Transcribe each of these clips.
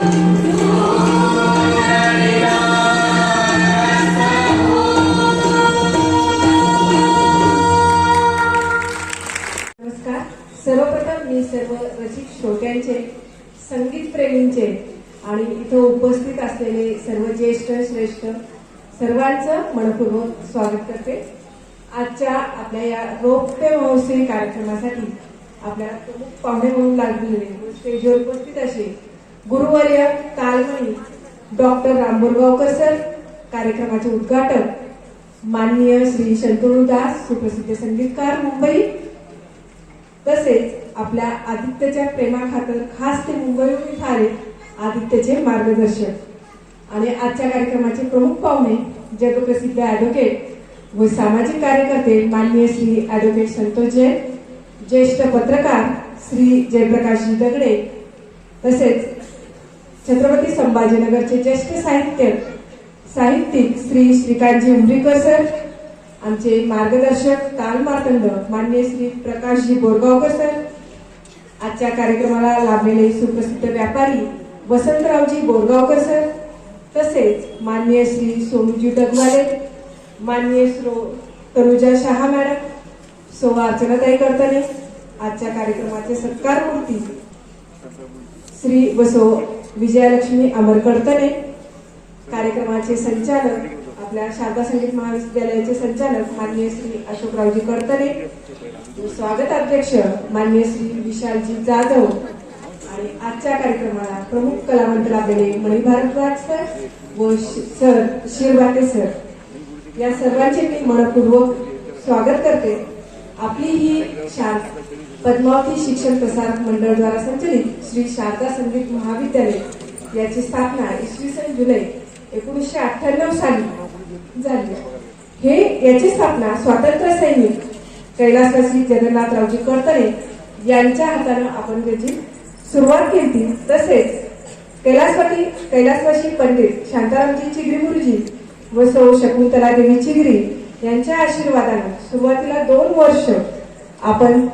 नमस्कार. सर्वप्रथम मी सर्व रसिक श्रोत्यांचे संगीत प्रेमींचे आणि इथं उपस्थित असलेले सर्व ज्येष्ठ श्रेष्ठ सर्वांचं मनपूर्वक स्वागत करते. आजच्या आपल्या या रौप्य महोत्सवी कार्यक्रमासाठी आपल्या प्रमुख पाहुणे म्हणून लागलेले स्टेजवर उपस्थित असे गुरुवर्य तालमणी डॉक्टर रामबोरगावकर सर कार्यक्रमाचे उद्घाटक माननीय श्री शंतनुदास सुप्रसिद्ध संगीतकार मुंबई तसेच आपल्या आदित्यच्या प्रेमाखातर खास ते मुंबईहून इथं आले आदित्यचे मार्गदर्शक. आणि आजच्या कार्यक्रमाचे प्रमुख पाहुणे जगप्रसिद्ध ॲडव्होकेट व सामाजिक कार्यकर्ते माननीय श्री ॲडव्होकेट संतोष जैन ज्येष्ठ पत्रकार श्री जयप्रकाश दगडे तसेच छत्रपती संभाजीनगरचे ज्येष्ठ साहित्य साहित्यिक श्री श्रीकांत उमरीकर सर आमचे मार्गदर्शक ताल मार्तंड मान्य श्री प्रकाशजी बोरगावकर सर आजच्या कार्यक्रमाला लाभलेले सुप्रसिद्ध व्यापारी वसंतरावजी बोरगावकर सर तसेच मान्य श्री सोनूजी डगवाले मान्य श्रो तनुजा शहा मॅडम सो अर्चनाताई करताने आजच्या कार्यक्रमाचे सत्कार मूर्ती श्री वसो विजयालक्ष्मी अमर कार्यक्रमाचे संचालक आपल्या शारदा संगीत महाविद्यालयाचे संचालक माननीय श्री अशोकरावजी कडतने. स्वागत अध्यक्ष माननीय श्री विशालजी जाधव आणि आजच्या कार्यक्रमाला प्रमुख कलावंत लाभलेले मणी भारद्वाज सर व सर शिरवाटे सर. या सर्वांचे मी मनपूर्वक स्वागत करते. आपली ही शार पद्मावती शिक्षण प्रसारक मंडळ द्वारा संचलित श्री शारदा संगीत महाविद्यालय. याची स्थापना इसवी सन जुलै एकोणीसशे अठ्ठ्याण्णव साली झाली. हे याची स्थापना स्वातंत्र्य सैनिक कैलासवासी जगन्नाथरावजी कडतरे यांच्या हातानं आपण त्याची सुरुवात केली. तसेच कैलासवाटी कैलासवासी पंडित शांतारामजी चिगरी गुरुजी व सौ शकुंतला देवी चिगरी यांच्या आशीर्वादानं सुरुवातीला दोन वर्ष आपण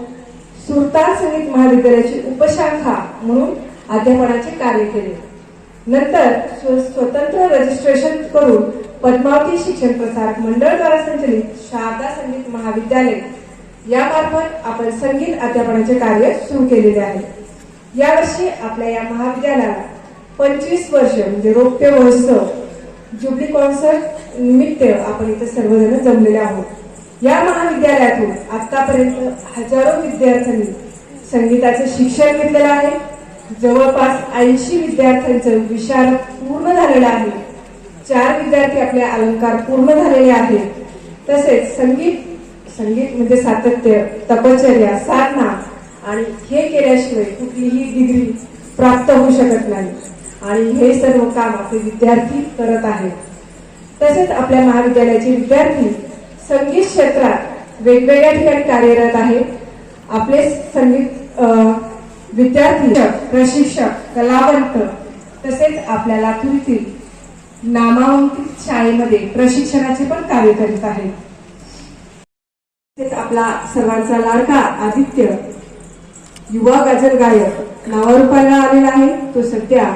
सुरतार संगीत महाविद्यालयाची उपशाखा म्हणून अध्यापनाचे कार्य केले. नंतर स्व- स्वतंत्र रजिस्ट्रेशन करून पद्मावती शिक्षण प्रसारक मंडळ द्वारा संचलित शारदा संगीत महाविद्यालय. यामार्फत आपण संगीत अध्यापनाचे कार्य सुरू केलेले आहे. यावर्षी आपल्या या महाविद्यालयाला पंचवीस वर्ष म्हणजे रौप्य महोत्सव जुबली कॉन्सर्ट निमित्त आपण इथे सर्वजण जमलेले आहोत. या महाविद्यालयातून आतापर्यंत हजारो विद्यार्थ्यांनी संगीताचे शिक्षण घेतलेलं आहे. जवळपास ऐंशी विद्यार्थ्यांचं विशाल पूर्ण झालेलं आहे. चार विद्यार्थी आपले अलंकार पूर्ण झालेले आहेत. तसेच संगीत संगीत म्हणजे सातत्य तपश्चर्या साधना आणि हे केल्याशिवाय कुठलीही डिग्री प्राप्त होऊ शकत नाही. आणि हे सर्व काम आपले विद्यार्थी करत आहेत. तसेच आपल्या महाविद्यालयाचे विद्यार्थी संगीत क्षेत्रात वेगवेगळ्या ठिकाणी कार्यरत आहेत आपले संगीत विद्यार्थी प्रशिक्षक कलावंत तसेच आपल्या लातूर नामांकित शाळेमध्ये प्रशिक्षणाचे पण कार्य करीत आहेत. तसेच आपला सर्वांचा लाडका आदित्य युवा गजल गायक नावारूपाला आलेला आहे. तो सध्या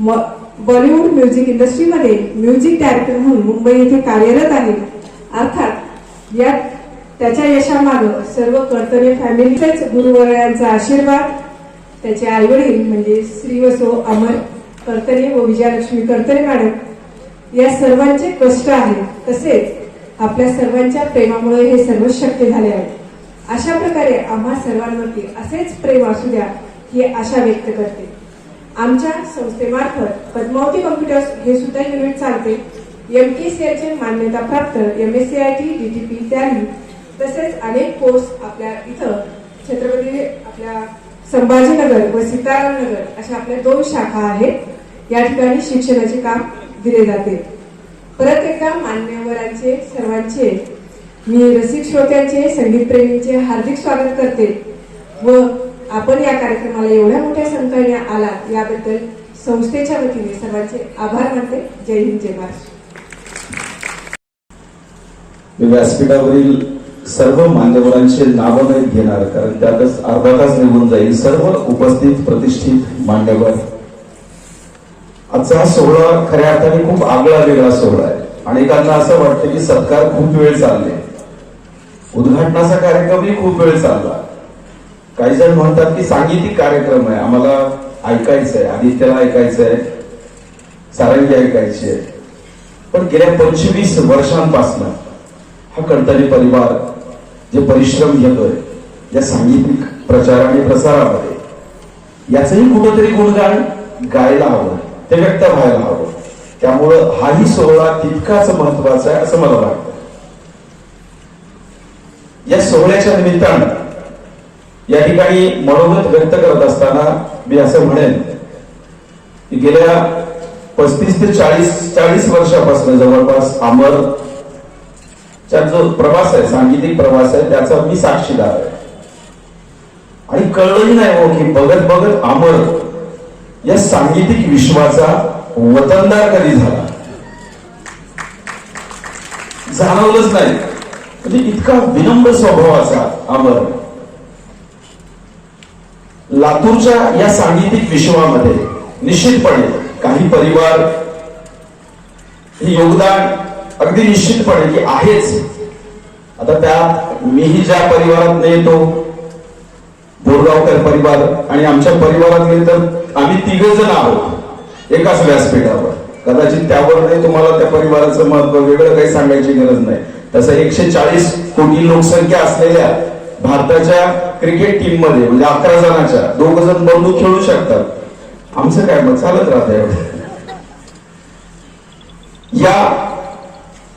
म- बॉलिवूड म्युझिक इंडस्ट्रीमध्ये म्युझिक डायरेक्टर म्हणून मुंबई येथे कार्यरत आहे. अर्थात या त्याच्या यशामागं सर्व कर्तव्य फॅमिलीचाच गुरुवर्यांचा आशीर्वाद त्याचे आईवडील म्हणजे श्री वसो अमर कर्तने व विजयालक्ष्मी कर्तने मॅडम या सर्वांचे कष्ट आहेत. तसेच आपल्या सर्वांच्या प्रेमामुळे हे सर्व शक्य झाले आहे. अशा प्रकारे आम्हा सर्वांवरती असेच प्रेम असू द्या ही आशा व्यक्त करते. आमच्या संस्थेमार्फत पद्मावती कॉम्प्युटर्स हे सुद्धा युनिट चालते. एम टी सी आयचे मान्यताप्राप्त M S C I T D T P tally तसेच अनेक कोर्स आपल्या इथं छत्रपती आपल्या संभाजीनगर व सीतारामनगर अशा आपल्या दोन शाखा आहेत. या ठिकाणी शिक्षणाचे काम दिले जाते. परत एकदा मान्यवरांचे सर्वांचे मी रसिक श्रोत्यांचे संगीतप्रेमींचे हार्दिक स्वागत करते व आपण या कार्यक्रमाला एवढ्या मोठ्या संख्येने आलात याबद्दल संस्थेच्या वतीने सर्वांचे आभार मानते. जय हिंद जय महाराष्ट्र. मी व्यासपीठावरील सर्व मान्यवरांचे नावं नाही घेणार कारण त्यातच अर्धा तास निघून जाईल. सर्व उपस्थित प्रतिष्ठित मान्यवर. आजचा हा सोहळा खऱ्या अर्थाने खूप आगळा वेगळा सोहळा आहे. अनेकांना असं वाटतं की सत्कार खूप वेळ चालले. उद्घाटनाचा कार्यक्रमही खूप वेळ चालला. काही जण म्हणतात की सांगीतिक कार्यक्रम आहे. आम्हाला ऐकायचंय. आदित्यला ऐकायचंय. सारंगी ऐकायची आहे पण गेल्या पंचवीस वर्षांपासून हा कडतरी परिवार जे परिश्रम घेतोय या सांगीतिक प्रचार आणि प्रसारामध्ये. याचंही कुठंतरी गुणगान गायला हवं ते व्यक्त व्हायला हवं. त्यामुळं हाही सोहळा तितकाच महत्त्वाचा आहे असं मला वाटतं. या सोहळ्याच्या निमित्तानं या ठिकाणी मनोगत व्यक्त करत असताना मी असं म्हणेन की गेल्या पस्तीस ते चाळीस चाळीस वर्षापासून जवळपास अमर जो प्रवास आहे सांगीतिक प्रवास आहे त्याचा मी साक्षीदार आहे. आणि कळलंही नाही हो की बघत बघत अमर या सांगीतिक विश्वाचा वतनदार कधी झाला? जाणवलंच नाही. म्हणजे इतका विनम्र स्वभावाचा अमर लातूरच्या या सांगीतिक विश्वामध्ये निश्चितपणे काही परिवार हे योगदान अगदी निश्चितपणे की आहेच. आता त्या मीही ज्या परिवारात येतो बोरगावकर परिवार आणि आमच्या परिवारात गेले तर आम्ही तिघ जण आहोत एकाच व्यासपीठावर कदाचित त्यावर नाही तुम्हाला त्या परिवाराचं महत्त्व वेगळं काही सांगायची गरज नाही. तसं एकशे चाळीस कोटी लोकसंख्या असलेल्या भारताच्या क्रिकेट टीममध्ये म्हणजे अकरा जणांच्या दोघ जण बंधू खेळू शकतात. आमचं काय मग? चालत राहत या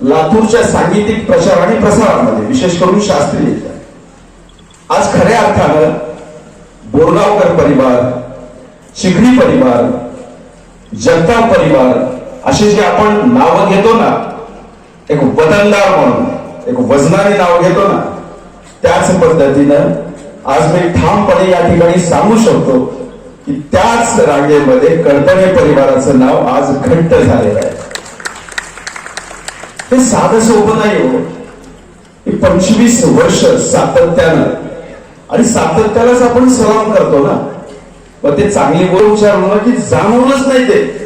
लातूरच्या सांगीतिक प्रचार आणि प्रसारामध्ये विशेष करून शास्त्रीय आज खऱ्या अर्थानं बोरगावकर परिवार चिखली परिवार जगताप परिवार असे जे आपण नावं घेतो ना एक वतनदार म्हणून एक वजनाने नाव घेतो ना त्याच पद्धतीनं आज मी ठामपणे या ठिकाणी सांगू शकतो की त्याच रांगेमध्ये कळपणे परिवाराचं नाव आज घट्ट झालेलं आहे. हे साधं सोपं नाही हो. पंचवीस वर्ष सातत्यानं. आणि सातत्यालाच आपण सलाम करतो ना. मग ते चांगली गोष्ट विचारलं ना की जाणवलंच नाही ते.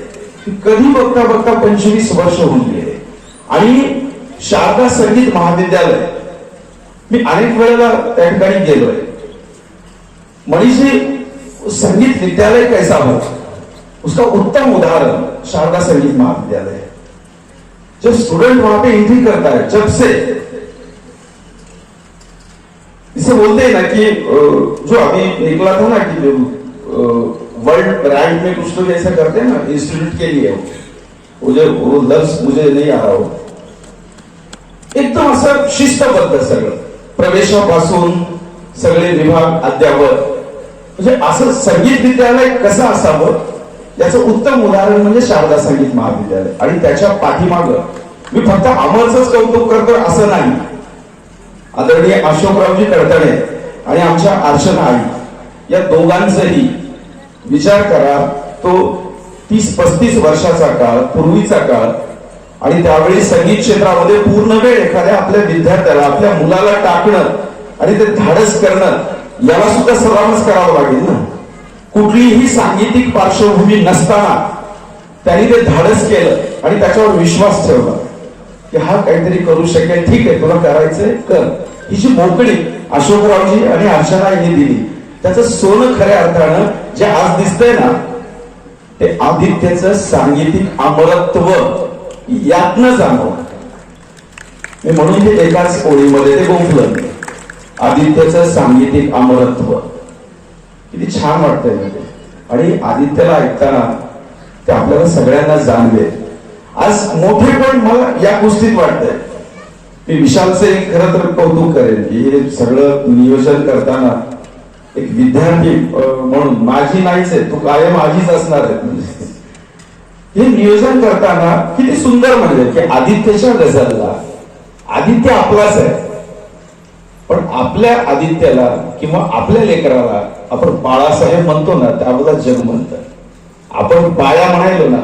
कधी बघता बघता पंचवीस वर्ष होऊन गेले. आणि शारदा संगीत महाविद्यालय. मी अनेक वेळेला त्या ठिकाणी गेलोय. मनीषी संगीत विद्यालय कैसा हो? उसका उत्तम उदाहरण शारदा संगीत महाविद्यालय. जो स्टूडेंट वहां पे एंट्री करता है जब से। इसे बोलते हैं ना कि जो अभी निकला था ना कि वर्ल्ड रैंक में कुछ लोग ऐसा करते हैं ना इंस्टीट्यूट के लिए। मुझे वो लफ्ज मुझे नहीं आ रहा हो। एकदम असं शिस्तबद्ध सगळं। प्रवेशापासून सगळे विभाग अद्यावत म्हणजे असं संगीत विद्यालय कसं असावं? याचं उत्तम उदाहरण म्हणजे शारदा संगीत महाविद्यालय. आणि त्याच्या पाठीमाग मी फक्त अमरच कौतुक करतो असं नाही. आदरणीय अशोकरावजी कडतणे आणि आमच्या आर्षण आई या दोघांचाही विचार करा तो तीस पस्तीस वर्षाचा काळ पूर्वीचा काळ आणि त्यावेळी संगीत क्षेत्रामध्ये पूर्ण वेळ एखाद्या आपल्या विद्यार्थ्याला आपल्या मुलाला टाकणं आणि ते धाडस करणं याला सुद्धा सलामच करावं लागेल ना? कुठलीही सांगीतिक पार्श्वभूमी नसताना त्यांनी ते धाडस केलं आणि त्याच्यावर विश्वास ठेवला. की हा काहीतरी करू शकेल ठीक आहे तुला करायचंय कर. ही जी मोकळी अशोकरावजी आणि अर्चना यांनी दिली त्याचं सोनं खऱ्या अर्थानं जे आज दिसतंय ना ते आदित्यचं सांगीतिक अमरत्व यातनं जाणव मी म्हणून ते एकाच ओळीमध्ये ते गुंफलं. आदित्यचं सांगीतिक अमरत्व. किती छान वाटतंय आणि आदित्यला ऐकताना ते आपल्याला सगळ्यांना जाणवे. आज मोठे पण मला या गोष्टीत वाटतंय. मी विशालचे खरं तर कौतुक करेन की हे सगळं नियोजन करताना एक विद्यार्थी म्हणून माझी नाहीच आहे तू कायम माझीच असणार आहे. हे नियोजन करताना किती सुंदर म्हणजे की आदित्यच्या गझलला आदित्य आपलाच आहे. पण आपल्या आदित्याला किंवा आपल्या लेकराला आपण बाळासाहेब म्हणतो ना त्याबद्दल जग म्हणतात आपण बाया म्हणायलो ना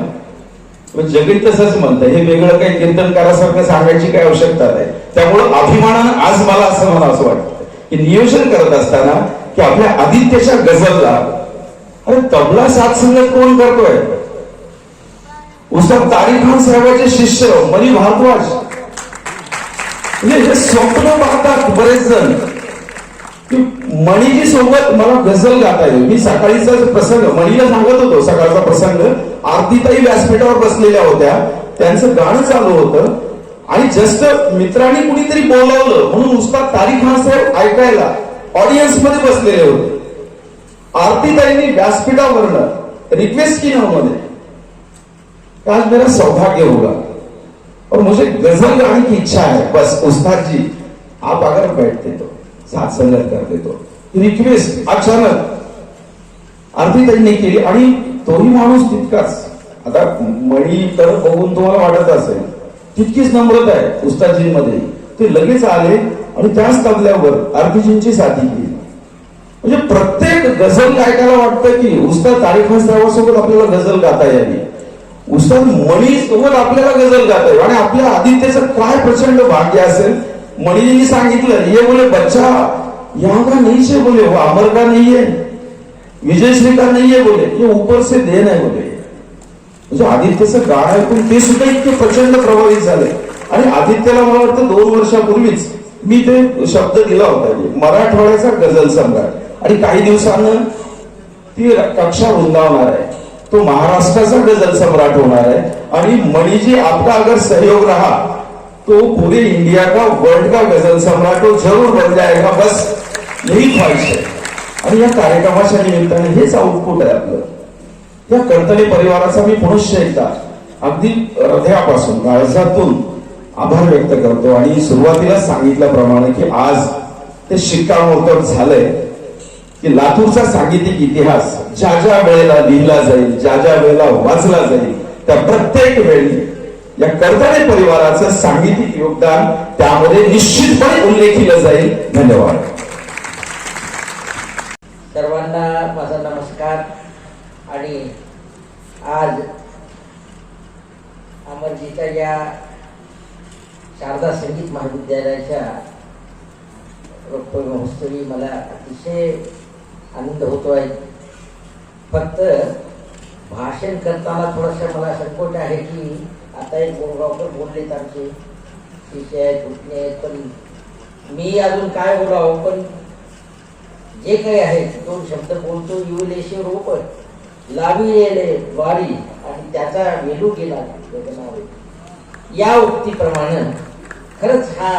जगीत तसंच म्हणतं. हे वेगळं काही कीर्तनकारासारखं सांगायची काही आवश्यकता नाही. त्यामुळं अभिमानानं आज मला असं मला असं वाटतं की नियोजन करत असताना की आपल्या आदित्यच्या गझलला अरे तबला साथ संगत कोण करतोय? उस्ताद तारीख खान साहेबांचे शिष्य मनी भारद्वाज. म्हणजे हे स्वप्न पाहतात बरेच जण. की मणीजी सोबत मला गझल गाता येईल. मी सकाळीचा प्रसंग मणीला सांगत होतो सकाळचा प्रसंग आरतीताई व्यासपीठावर बसलेल्या होत्या. त्यांचं गाणं चालू होतं. आणि जस्ट मित्रांनी कुणीतरी बोलावलं म्हणून उस्ताद तारीख खान साहेब ऐकायला ऑडियन्समध्ये बसलेले होते. आरतीताईंनी व्यासपीठावरनं रिक्वेस्ट की मध्ये आज मेरा सौभाग्य होगा और मुझे गजल गाने की इच्छा है बस उस्ताद जी आप अगर बैठते तो. सात संगत करते तो रिक्वेस्ट अचानक. आरतीताईंनी केली आणि तोही माणूस तितकाच. आता मणी तर बघून तुम्हाला वाटत असेल. तितकीच नम्रता आहे उस्तादजींमध्ये. ते लगेच आले आणि त्याच तबल्यावर आरतीजींची साथी केली. म्हणजे प्रत्येक गझल गायकाला वाटतं की उस्ताद तारीख सोबत आपल्याला गझल गाता यावी. उस्ताद मणी सोबत आपल्याला गझल गाता यावी. आणि आपल्या आदित्यचं काय प्रचंड भाग्य असेल मणीजींनी सांगितलं ये बोले बच्चा यहाँ का नहीं से बोले वो अमर का नहीं है विजयश्री का नहीं है बोले ये ऊपर से देन है बोले। म्हणजे आदित्यचं गाणं ऐकून ते सुद्धा इतके प्रचंड प्रभावित झाले. आणि आदित्यला मला वाटतं दोन वर्षापूर्वीच मी ते शब्द दिला होता मराठवाड्याचा गझल सम्राट. आणि काही दिवसानं ती कक्षा रुंदावणार आहे. तो महाराष्ट्राचा गझल सम्राट होणार आहे. आणि मणिजी आपला अगर सहयोग राहा तो पूरे इंडिया का वर्ल्ड का गजल सम्राट तो जरूर बन जाएगा बस यही ख्वाहिश है। आणि या कार्यक्रमाच्या निमित्ताने हेच आउटपुट आहे आपलं. या कर्तने परिवाराचा मी पुनश्च एकदा अगदी हृदयापासून काळजातून आभार व्यक्त करतो. आणि सुरुवातीला सांगितल्याप्रमाणे की आज ते शिक्कामोर्तब झालंय की लातूरचा सांगीतिक इतिहास ज्या ज्या वेळेला लिहिला जाईल ज्या ज्या वेळेला वाचला जाईल त्या प्रत्येक वेळी या कर्तने परिवाराचं सांगितिक योगदान त्यामध्ये निश्चितपणे उल्लेखिलं जाईल. धन्यवाद. सर्वांना माझा नमस्कार. आणि आज अमरजीच्या या शारदा संगीत महाविद्यालयाच्या रौप्य महोत्सवी मला अतिशय आनंद होतो आहे फक्त भाषण करताना थोडासा मला संकोच आहे की आता एक गोरगावकर बोलले आमचे शिष्य आहेत उठणे आहेत पण मी अजून काय बोलावं पण जे काही आहे दोन शब्द बोलतो युवलेशे रोप लाविलेले वारी आणि त्याचा वेलू गेला गगनावर. या उक्तीप्रमाणे खरंच हा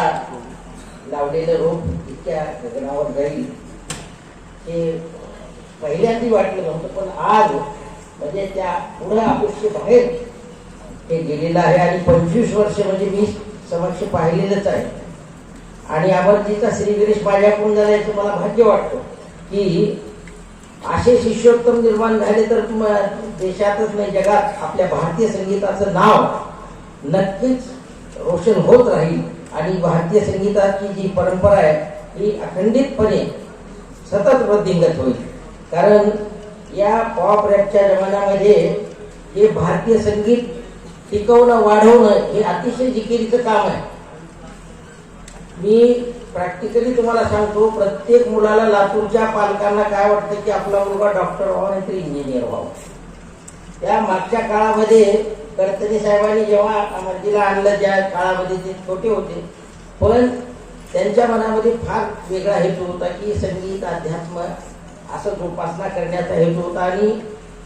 लावलेलं रोप इतक्या गगनावर जाईल हे पहिल्यांदा वाटलं नव्हतं पण आज म्हणजे त्या पुढं अपेक्षेबाहेर हे गेलेलं आहे आणि पंचवीस वर्ष म्हणजे मी समक्ष पाहिलेलंच आहे. आणि अमरजीचा श्री गिरीश माझ्याकडून झाल्याचं मला भाग्य वाटतं की असे शिष्योत्तम निर्माण झाले तर देशातच नाही जगात आपल्या भारतीय संगीताचं नाव नक्कीच रोशन होत राहील. आणि भारतीय संगीताची जी परंपरा आहे ही अखंडितपणे सतत वृद्धिंगत होईल. कारण या पॉप रॅपच्या जमान्यामध्ये हे भारतीय संगीत टिकवणं वाढवणं हे अतिशय जिकिरीचं काम आहे. मी प्रॅक्टिकली तुम्हाला सांगतो प्रत्येक मुलाला लातूरच्या पालकांना काय वाटतं की आपला मुलगा डॉक्टर व्हावा नाहीतर इंजिनियर व्हावा. त्या मागच्या काळामध्ये कडतनी साहेबांनी जेव्हा मर्जीला आणलं ज्या काळामध्ये ते छोटे होते. पण त्यांच्या मनामध्ये फार वेगळा हेतू होता की संगीत अध्यात्म असं जोपासना करण्याचा हेतू होता. आणि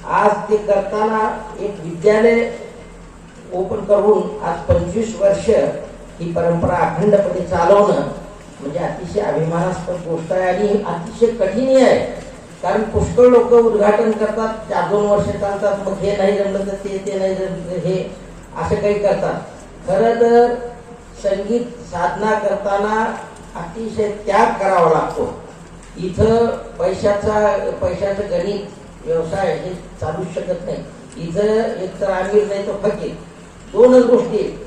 आज ते करताना एक विद्यालय ओपन करून आज पंचवीस वर्ष ही परंपरा अखंडपणे चालवणं म्हणजे अतिशय अभिमानास्पद गोष्ट आहे आणि अतिशय कठीणही आहे. कारण पुष्कळ लोक उद्घाटन करतात चार दोन वर्ष चालतात मग हे नाही जमलं तर ते ते नाही जमलं हे असं काही करतात. खरं तर संगीत साधना करताना अतिशय त्याग करावा लागतो. इथं पैशाचा पैशाचं गणित व्यवसाय हे चालूच शकत नाही. इथं एक तर आमिर नाही तर फकीर. दोनच गोष्टी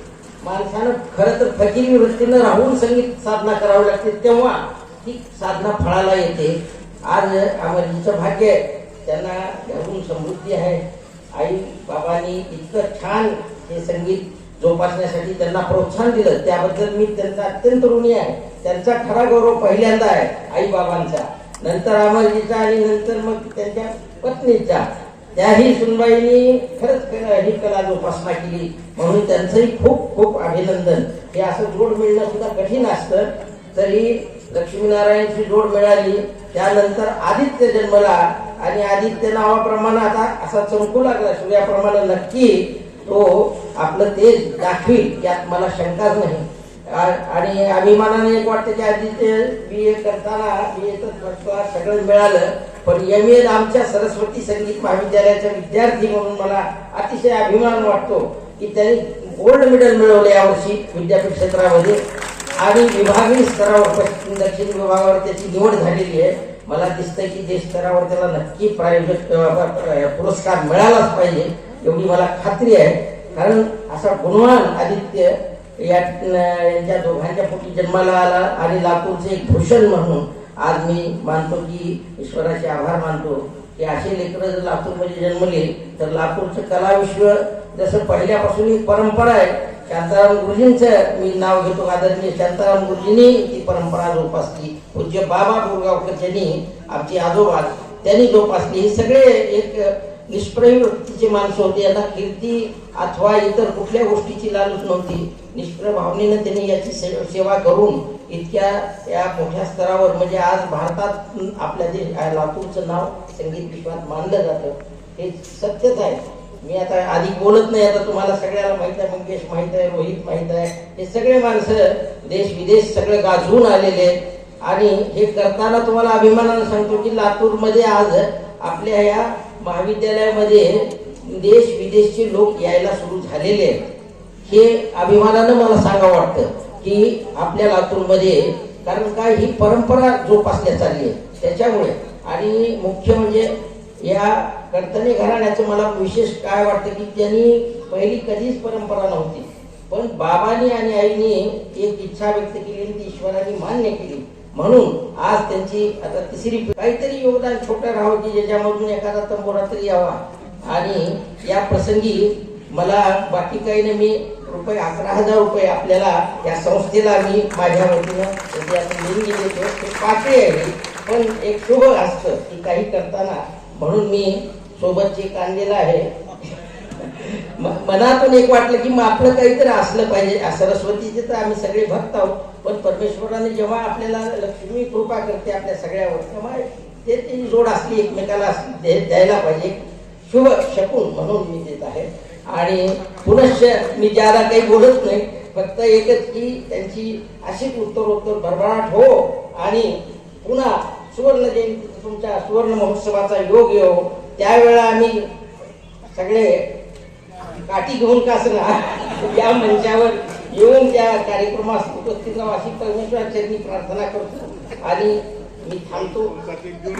माणसानं खरं तर फकीर वृत्तीनं राहून संगीत साधना करावी लागते तेव्हा ती साधना फळाला येते. आज अमरजीचं भाग्य आहे. त्यांना घरून समृद्धी आहे. आई बाबांनी इतकं छान हे संगीत जोपासण्यासाठी त्यांना प्रोत्साहन दिलं. त्याबद्दल मी त्यांचा अत्यंत ऋणी आहे. त्यांचा खरा गौरव पहिल्यांदा आहे आई बाबांचा. नंतर अमरजीचा आणि नंतर मग त्यांच्या पत्नीचा. त्याही सुनबाईंनी खरंच ही कला जोपासना केली. म्हणून त्यांचंही खूप खूप अभिनंदन. हे असं जोड मिळणं सुद्धा कठीण असतं. तरी लक्ष्मीनारायणची जोड मिळाली. त्यानंतर आदित्य जन्मला आणि आदित्य नावाप्रमाणे आता असा चमकू लागला. सूर्याप्रमाणे नक्की तो आपलं तेज दाखवील यात मला शंकाच नाही. आणि अभिमानाने एक वाटतं की आदित्य बी ए करताना बी एचं सगळं मिळालं. पण एम एल आमच्या सरस्वती संगीत महाविद्यालयाचा विद्यार्थी म्हणून मला अतिशय अभिमान वाटतो की त्यांनी गोल्ड मेडल मिळवलं यावर्षी विद्यापीठ क्षेत्रामध्ये. आणि विभागीय स्तरावर पश्चिम दक्षिण विभागावर त्याची निवड झालेली आहे. मला दिसतंय की देश स्तरावर त्याला नक्की प्रायोजक पुरस्कार मिळालाच पाहिजे एवढी मला खात्री आहे. कारण असा गुणवान आदित्य या यांच्या दोघांच्या पोटी जन्माला आला आणि लातूरचे एक भूषण म्हणून आज मी मानतो की ईश्वराचे आभार मानतो की असे लेकरं जर लातूरमध्ये जन्मले तर लातूरचं कलाविश्व जसं पहिल्यापासून एक परंपरा आहे शांताराम गुरुजींचं मी नाव घेतो आदरणीय शांताराम गुरुजींनी ती परंपरा जोपासली. पूज्य बाबा गुरगावकर यांनी आमची आजोबा त्यांनी जोपासली. हे सगळे एक निष्प्रय वृत्तीचे माणसं होते. यांना कीर्ती अथवा इतर कुठल्या गोष्टीची लालूच नव्हती. निष्प्रय भावनेनं त्यांनी याची सेवा करून इतक्या या मोठ्या स्तरावर म्हणजे आज भारतात आपल्या देश लातूरचं नाव संगीत विश्वात मानलं जातं हे सत्यच आहे. मी आता आधी बोलत नाही आता तुम्हाला सगळ्याला माहीत आहे मंगेश माहीत आहे रोहित माहीत आहे हे सगळे माणसं देश विदेश सगळे गाजवून आलेले आहेत. आणि हे करताना तुम्हाला अभिमानानं सांगतो की लातूरमध्ये आज आपल्या या महाविद्यालयामध्ये देश विदेशचे लोक यायला सुरू झालेले आहेत. हे अभिमानानं मला सांगावं वाटतं. की आपल्या लातूरमध्ये कारण काय ही परंपरा जोपासण्यात चालली आहे. त्याच्यामुळे आणि मुख्य म्हणजे या कर्तनी घराण्याचं मला विशेष काय वाटतं की त्यांनी पहिली कधीच परंपरा नव्हती. पण बाबांनी आणि आईने एक इच्छा व्यक्त केली आणि ती ईश्वराने मान्य केली. म्हणून आज त्यांची आता तिसरी काहीतरी योगदान छोटं राहावं की ज्याच्यामधून एखादा तंबोरा तरी यावा. आणि या प्रसंगी मला बाकी काही नाही मी रुपये अकरा हजार रुपये आपल्याला या संस्थेला मी माझ्या वतीनं म्हणजे देणगी देतो ते पाकळी आहे. पण एक शुभ असतं की काही करताना म्हणून मी सोबतची कांदेला आहे मनातून एक वाटलं की मग आपलं काहीतरी असलं पाहिजे. सरस्वतीचे तर आम्ही सगळे भक्त आहोत पण परमेश्वराने जेव्हा आपल्याला लक्ष्मी कृपा करते आपल्या सगळ्यावर तेव्हा ते ती जोड असली एकमेकाला असली दे- द्यायला पाहिजे. शुभ शकून म्हणून मी देत आहे. आणि पुनश्च मी ज्याला काही बोलत नाही फक्त एकच की त्यांची अशीच उत्तरोत्तर भरभराट हो आणि पुन्हा सुवर्ण जयंती तुमच्या सुवर्ण महोत्सवाचा योग येऊ त्यावेळा आम्ही सगळे काठी घेऊन का असणार? या मंचावर येऊन त्या कार्यक्रमास उपस्थित राहा अशी परमेश्वराची प्रार्थना करतो आणि मी थांबतो.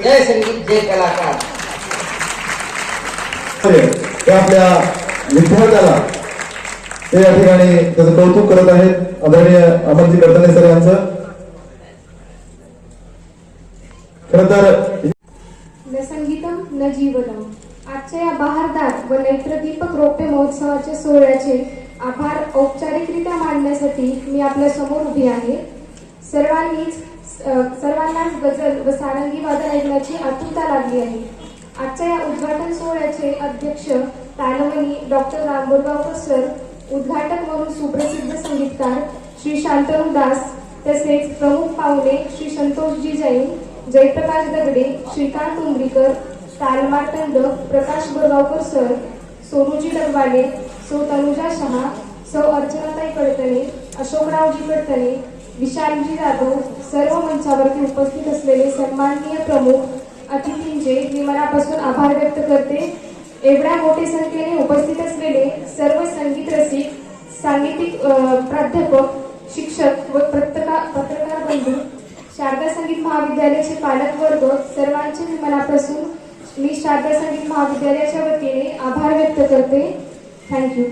जय संगीत जय कलाकार. आपल्या विद्यार्थ्याला ते या ठिकाणी त्याचं कौतुक करत आहेत. आदरणीय अमरजी कर्तने सर यांचं. खर तर न संगीतम न जीवनम. आजच्या या बहारदार व नेत्रदीपक रौप्य महोत्सवाच्या सोहळ्याचे आभार औपचारिकरित्या मांडण्यासाठी मी आपल्यासमोर उभी आहे. सर्वांनीच सर्वांनाच गजल व सारंगी वादन ऐकण्याची आतुरता लागली आहे. आजच्या या उद्घाटन सोहळ्याचे अध्यक्ष तालमणी डॉक्टर रामबोरगावकर सर उद्घाटक म्हणून सुप्रसिद्ध संगीतकार श्री शांतनू दास तसेच प्रमुख पाहुणे श्री संतोषजी जैन जयप्रकाश दगडे श्रीकांत उमरीकर तालमार्तंड प्रकाश बोरगावकर सर सोनूजी डबवाले सौ तनुजा शहा सौ अर्चनाताई कडतने अशोकरावजी कडतने विशालजी जाधव सर्व मंचावरती उपस्थित असलेले सन्माननीय प्रमुख अतिथींचे मी मनापासून आभार व्यक्त करते एवढ्या मोठ्या संख्येने उपस्थित असलेले सर्व संगीत रसिक सांगीतिक प्राध्यापक शिक्षक व पत्रका पत्रकार बंधू शारदा संगीत महाविद्यालयाचे पालक वर्ग सर्वांचे मी मनापासून मी शारदा संगीत महाविद्यालयाच्या वतीने आभार व्यक्त करते. थँक्यू